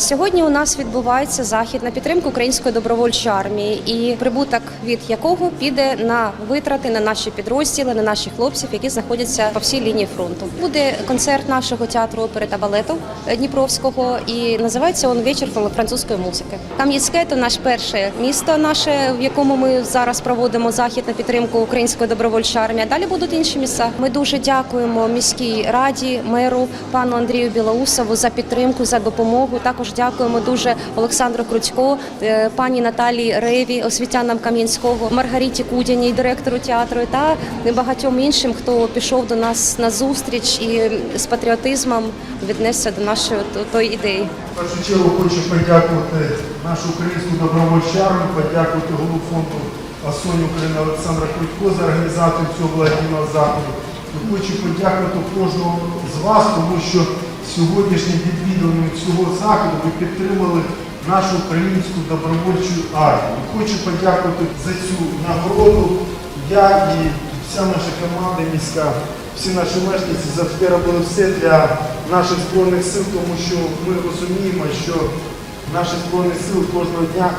Сьогодні у нас відбувається захід на підтримку української добровольчої армії, і прибуток від якого піде на витрати на наші підрозділи, на наших хлопців, які знаходяться по всій лінії фронту. Буде концерт нашого театру опери та балету Дніпровського, і називається він вечір французької музики. Кам'янське – це наш перше місто, наше в якому ми зараз проводимо захід на підтримку української добровольчої армії. Далі будуть інші місця. Ми дуже дякуємо міській раді, меру пану Андрію Білоусову за підтримку, за допомогу. Також дякуємо дуже Олександру Крутько, е, пані Наталії Реві, освітянам Кам'янського, Маргариті Кудяній, директору театру та багатьом іншим, хто пішов до нас на зустріч і з патріотизмом віднесся до нашої то- тої ідеї. Першу чергу хочу подякувати нашу українську добровольчу армію, подякувати голову фонду Асоні України Олександра Крутько за організацію цього благодійного заходу. Хочу подякувати кожному з вас, тому що сьогоднішнім відвідуванням цього заходу ви підтримали нашу українську добровольчу армію. Хочу подякувати за цю нагороду. Я і вся наша команда міська, всі наші мешканці завжди робили все для наших збройних сил, тому що ми розуміємо, що наші збройні сили кожного дня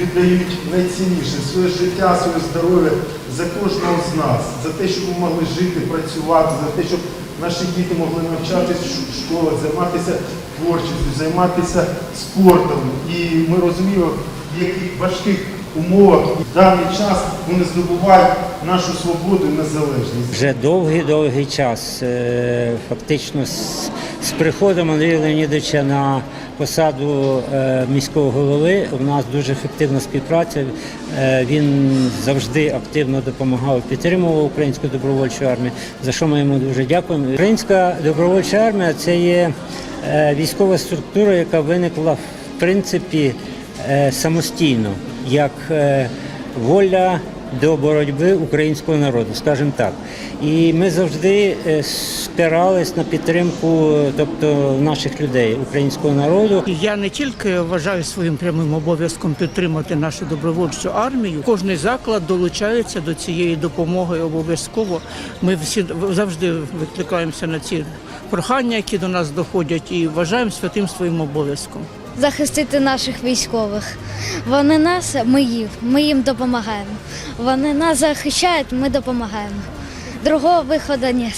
віддають найцінніше своє життя, своє здоров'я за кожного з нас, за те, щоб ми могли жити, працювати, за те, щоб наші діти могли навчатися в школах, займатися творчістю, займатися спортом. І ми розуміємо, в яких важких умовах в даний час вони здобувають нашу свободу і незалежність. Вже довгий-довгий час. е, Фактично з, приходом Андрія Леонідовича на посаду е, міського голови у нас дуже ефективна співпраця. Е, Він завжди активно допомагав, підтримував українську добровольчу армію, за що ми йому дуже дякуємо. Українська добровольча армія це є е, військова структура, яка виникла в принципі самостійно, як воля до боротьби українського народу, скажімо так. І ми завжди е, спирались на підтримку, тобто наших людей, українського народу. Я не тільки вважаю своїм прямим обов'язком підтримати нашу добровольчу армію. Кожний заклад долучається до цієї допомоги обов'язково. Ми всі завжди викликаємося на ці прохання, які до нас доходять, і вважаємо святим своїм обов'язком. Захистити наших військових. Вони нас, ми їм, ми їм допомагаємо. Вони нас захищають, ми допомагаємо. Другого виходу немає.